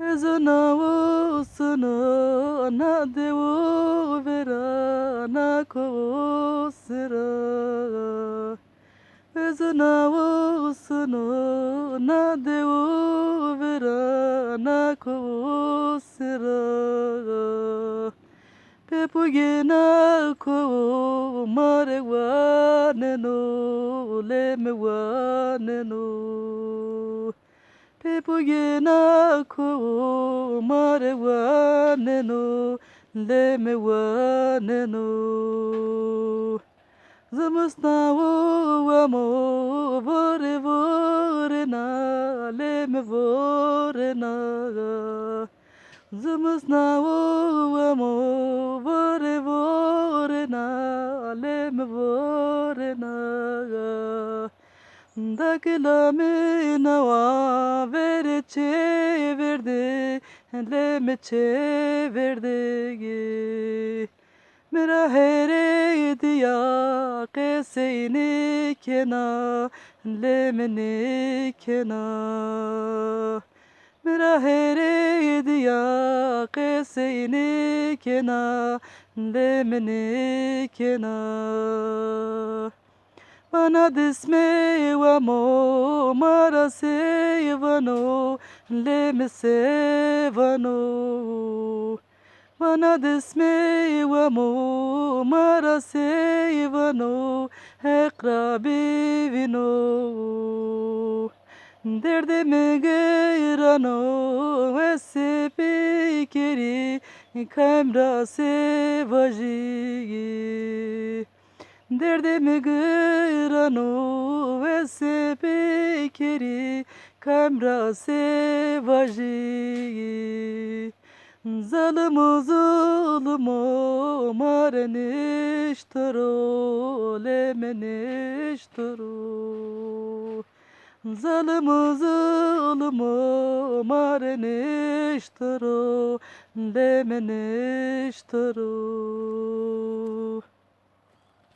Ezana sana na devo vera na ko sera Ezana sana na devo vera na ko sera Pepugena ko mare wane no le me wane no Pepugena ko mare wane no le me wane no Zamısna o amo vore vore na le me vore na Zamısna o amo vore vore na le me vore na Dakila me na wa çevirdi le me çevirdi Mera here diya keseyni kena le meni kena. Mera here diya keseyni kena le meni kena Mana desmeu amor, mara sevano, leme sevano. Mana desmeu amor, mara sevano, vino, Derde é esse pequeri, se sevagigi. Derdimi gayrano esse pikiri kamra se vaji Zalımı zulmü mareniştaro lemeniştaro Zalımı zulmü mareniştaro lemeniştaro